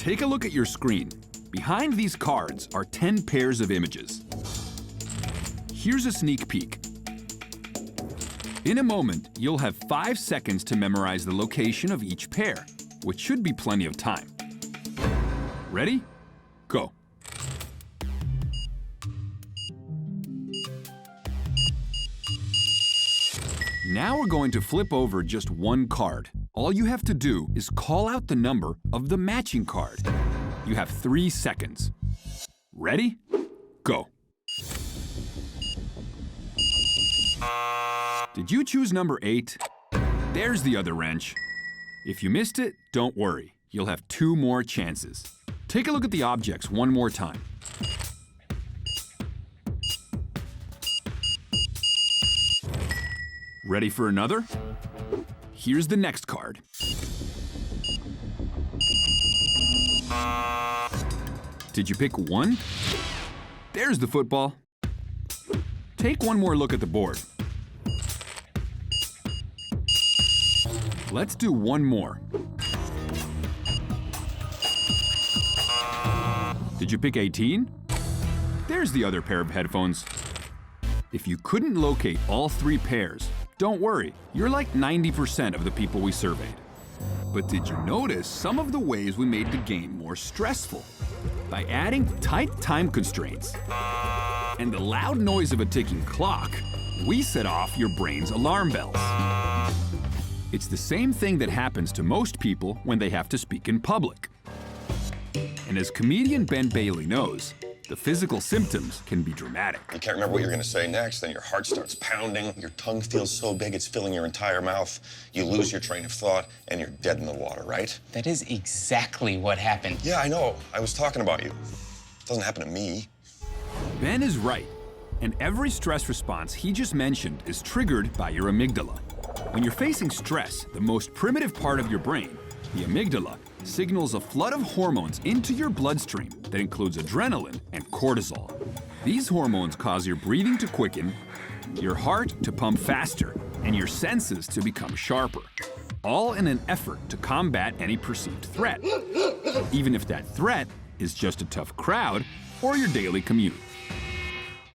Take a look at your screen. Behind these cards are 10 pairs of images. Here's a sneak peek. In a moment, you'll have five seconds to memorize the location of each pair, which should be plenty of time. Ready? Go. Now we're going to flip over just one card. All you have to do is call out the number of the matching card. You have three seconds. Ready? Go. Did you choose number eight? There's the other wrench. If you missed it, don't worry. You'll have two more chances. Take a look at the objects one more time. Ready for another? Here's the next card. Did you pick one? There's the football. Take one more look at the board. Let's do one more. Did you pick 18? There's the other pair of headphones. If you couldn't locate all three pairs, don't worry, you're like 90% of the people we surveyed. But did you notice some of the ways we made the game more stressful? By adding tight time constraints and the loud noise of a ticking clock, we set off your brain's alarm bells. It's the same thing that happens to most people when they have to speak in public. And as comedian Ben Bailey knows, the physical symptoms can be dramatic. You can't remember what you're going to say next, then your heart starts pounding, your tongue feels so big it's filling your entire mouth, you lose your train of thought, and you're dead in the water, right? That is exactly what happened. Yeah, I know. I was talking about you. It doesn't happen to me. Ben is right. And every stress response he just mentioned is triggered by your amygdala. When you're facing stress, the most primitive part of your brain, the amygdala, signals a flood of hormones into your bloodstream that includes adrenaline and cortisol. These hormones cause your breathing to quicken, your heart to pump faster, and your senses to become sharper. All in an effort to combat any perceived threat, even if that threat is just a tough crowd or your daily commute.